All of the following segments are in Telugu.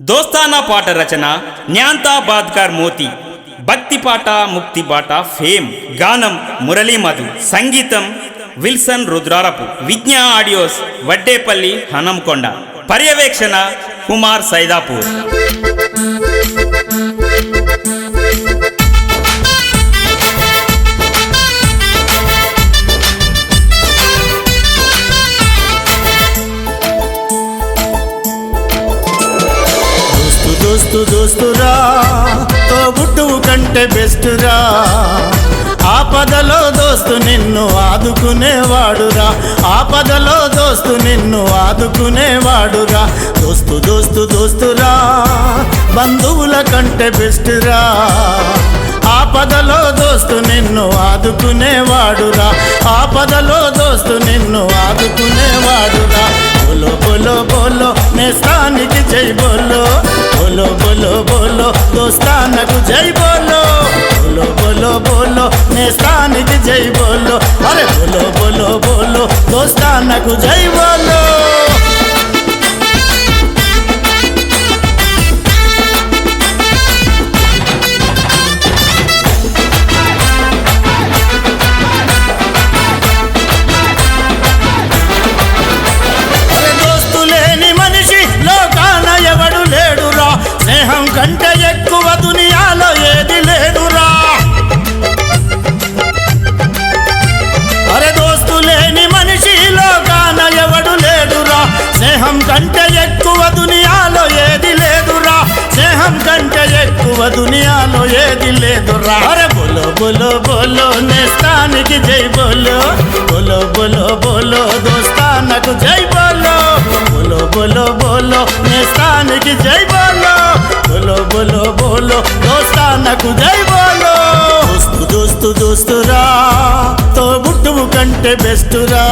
దోస్తానా పాట రచన న్యాంతా బాద్కర్ మోతి భక్తి పాట ముక్తి పాట ఫేమ్ గానం మురళీ మధు సంగీతం విల్సన్ రుద్రారపు విజ్ఞా ఆడియోస్ వడ్డేపల్లి హనంకొండ పర్యవేక్షణ కుమార్ సైదాపూర్ దోస్తు దోస్తురా తోబుట్టువు కంటే బెస్ట్ రా. ఆపదలో దోస్తు నిన్ను ఆదుకునేవాడురా. ఆపదలో దోస్తు నిన్ను ఆదుకునేవాడురా. దోస్తు దోస్తు దోస్తురా. బంధువుల కంటే బెస్ట్ రా. ఆపదలో దోస్తు నిన్ను ఆదుకునేవాడురా. ఆపదలో దోస్తు నిన్ను ఆదుకునేవాడురా. బోలో బోలో బోలో నేస్తానికి జై బోలో. బోలో బోలో దోస్తానకు జై బోలో బోలో బోలో బోలో నేస్తానికి జై బోలో అరే బోలో బోలో బోలో దోస్తానకు జై ఎక్కువ దునియాలో ఏది లేదు రారే బోలో బోలో బోలో నేస్తానికి జై బోలో. బోలో బోలో బోలో దోస్తానకు జై బోలో. బోలో బోలో బోలో నేస్తానికి జై బోలో. బోలో బోలో బోలో దోస్తానకు జై బోలో. దోస్తు దోస్తు దోస్తురా తోబుట్టువు కంటే బెస్టురా.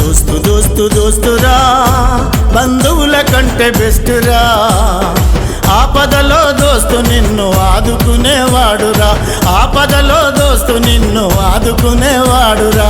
దోస్తు దోస్తు దోస్తురా బంధువుల కంటే బెస్టురా. ఆపదలో దోస్తు నిన్ను ఆదుకునేవాడురా. ఆపదలో దోస్తు నిన్ను ఆదుకునేవాడురా.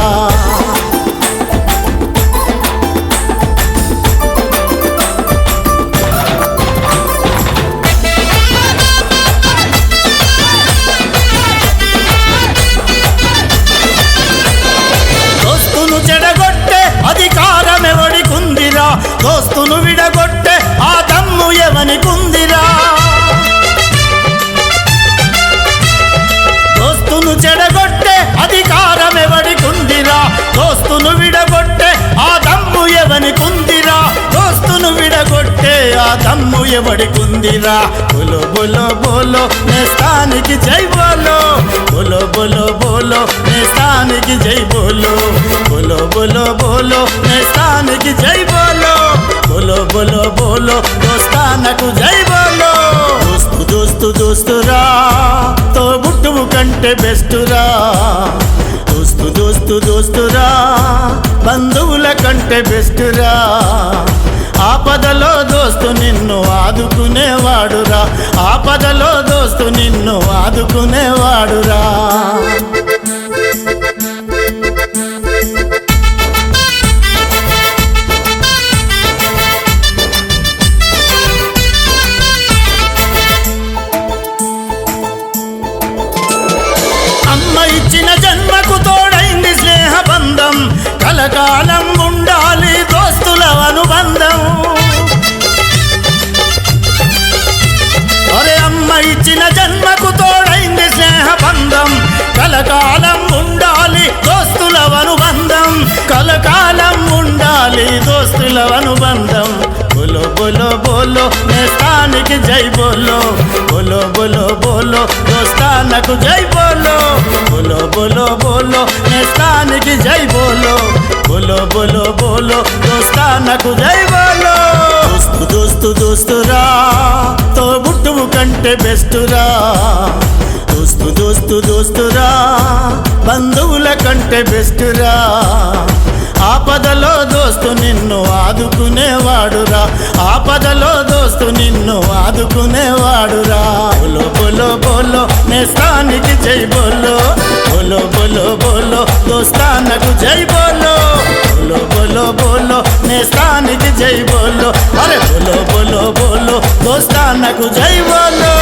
దోస్తును విడగొట్టే ఆ దమ్ము ఎవనికుందిరా దోస్తును విడగొట్టే ఆ దమ్ము ఎవడికుందిరా బోలో బోలో బోలో నేస్తానికి జై బోలో. బోలో బోలో బోలో నేస్తానికి జై బోలో. బోలో బోలో బోలో నేస్తానికి జై బోలో. బోలో బోలో బోలో దోస్తానకు జై బోలో. దోస్తు దోస్తు దోస్తురా తోబుట్టువు కంటే బెస్టురా. దోస్తు దోస్తు దోస్తురా బంధువుల కంటే బెస్టురా. ఆపదలో దోస్తు నిన్ను ఆదుకునేవాడురా. ఆపదలో దోస్తు నిన్ను ఆదుకునేవాడురా. కలకాలం ఉండాలి దోస్తుల అనుబంధం. అరే అమ్మ ఇచ్చిన జన్మకు తోడైంది స్నేహ బంధం కలకాలం ఉండాలి దోస్తుల అనుబంధం. కలకాలం ఉండాలి దోస్తుల అనుబంధం. బోలో బోలో బోలో నేస్తానికి జై బోలో. బోలో బోలో బోలో దోస్తానకు జై బోలో. బోలో బోలో బోలో నేస్తానికి జై బోలో. బోలో బోలో బోలో దోస్తానకు జై బోలో. దోస్తు దోస్తు దోస్తురా తోబుట్టువు కంటే బెస్టురా. దోస్తు దోస్తు దోస్తురా బంధువుల కంటే బెస్టురా. ఆపదలో దోస్తు నిన్ను ఆదుకునేవాడురా. ఆపదలో దోస్తు నిన్ను ఆదుకునేవాడురా. బోలో బోలో బోలో నేస్తానికి జై బోలో. బోలో బోలో బోలో దోస్తానకు జై బోలో. బోలో బోలో బోలో నేస్తానికి జై బోలో. అరే బోలో బోలో బోలో దోస్తానకు జై బోలో.